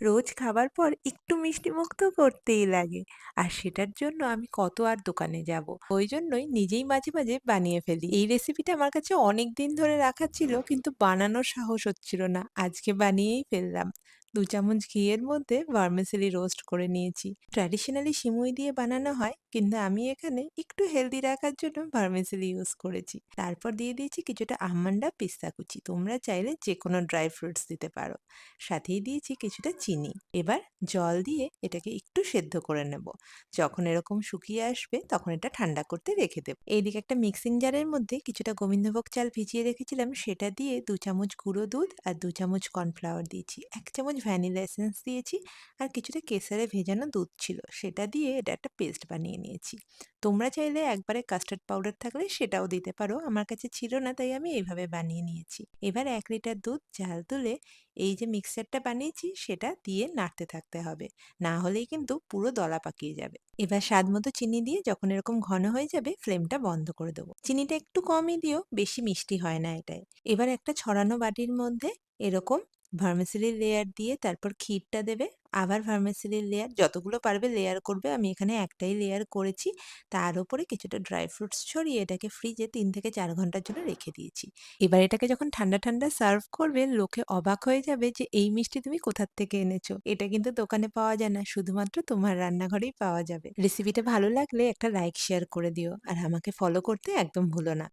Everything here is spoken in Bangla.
রোজ খাবার পর একটু মিষ্টিমুখ তো করতেই লাগে। আর সেটার জন্য আমি কত আর দোকানে যাব। ওই জন্যই নিজেই মাঝে, মাঝে বানিয়ে ফেলি। এই রেসিপিটা আমার কাছে অনেক দিন ধরে রাখা ছিল কিন্তু বানানোর সাহস হচ্ছিল না। আজকে বানিয়েই ফেললাম। ২ চামচ ঘিয়ের মধ্যে ভার্মিসেলি রোস্ট করে নিয়েছি। ট্র্যাডিশনালি সিমুই দিয়ে বানানো হয়, কিন্তু আমি এখানে একটু হেলদি রাখার জন্য ভার্মিসেলি ইউজ করেছি। তারপর দিয়ে দিয়েছি কিছুটা আমন্ড পিস্তা কুচি। তোমরা চাইলে যে কোনো ড্রাই ফ্রুটস দিতে পারো। সাথেই দিয়েছি কিছুটা চিনি। এবার জল দিয়ে এটাকে একটু সেদ্ধ করে নেব। যখন এরকম শুকিয়ে আসবে, তখন এটা ঠান্ডা করতে রেখে দেব। এইদিকে একটা মিক্সিং জারের মধ্যে কিছুটা গোবিন্দভোগ চাল ভিজিয়ে রেখেছিলাম সেটা দিয়ে দু চামচ গুঁড়ো দুধ আর দু চামচ কর্নফ্লাওয়ার দিয়েছি। এক চামচ ভ্যানিলা এসেন্স দিয়েছি আর কিছুটা কেসারে ভেজানো দুধ ছিল সেটা দিয়ে এটা একটা পেস্ট বানিয়ে নিয়েছি। তোমরা চাইলে একবারে কাস্টার্ড পাউডার থাকলে সেটাও দিতে পারো। আমার কাছে ছিল না তাই আমি এভাবে বানিয়ে নিয়েছি। এবার এক লিটার দুধ জাল তুলে এই যে মিক্সচারটা বানিয়েছি সেটা দিয়ে নাড়তে থাকতে হবে। না হলেই কিন্তু পুরো দলা পাকিয়ে যাবে। এবার স্বাদ মতো চিনি দিয়ে যখন এরকম ঘন হয়ে যাবে ফ্লেমটা বন্ধ করে দেবো। চিনিটা একটু কমই দিও, বেশি মিষ্টি হয় না এটায়। এবার একটা ছড়ানো বাটির মধ্যে এরকম ভার্মিসেলি লেয়ার দিয়ে তারপর ক্ষীরটা দেবে। আবার ভার্মিসেলি লেয়ার যতগুলো পারবে লেয়ার করবে। আমি এখানে একটাই লেয়ার করেছি। তার উপরে কিছুটা ড্রাই ফ্রুটস ছড়িয়ে এটাকে ফ্রিজে তিন থেকে চার ঘণ্টার জন্য রেখে দিয়েছি। এবার এটাকে যখন ঠান্ডা, ঠান্ডা সার্ভ করবে লোকে অবাক হয়ে যাবে যে এই মিষ্টি তুমি কোথার থেকে এনেছো। এটা কিন্তু দোকানে পাওয়া যায় না। শুধুমাত্র তোমার রান্নাঘরেই পাওয়া যাবে। রেসিপিটা ভালো লাগলে একটা লাইক শেয়ার করে দিও। আর আমাকে ফলো করতে একদম ভুলো না।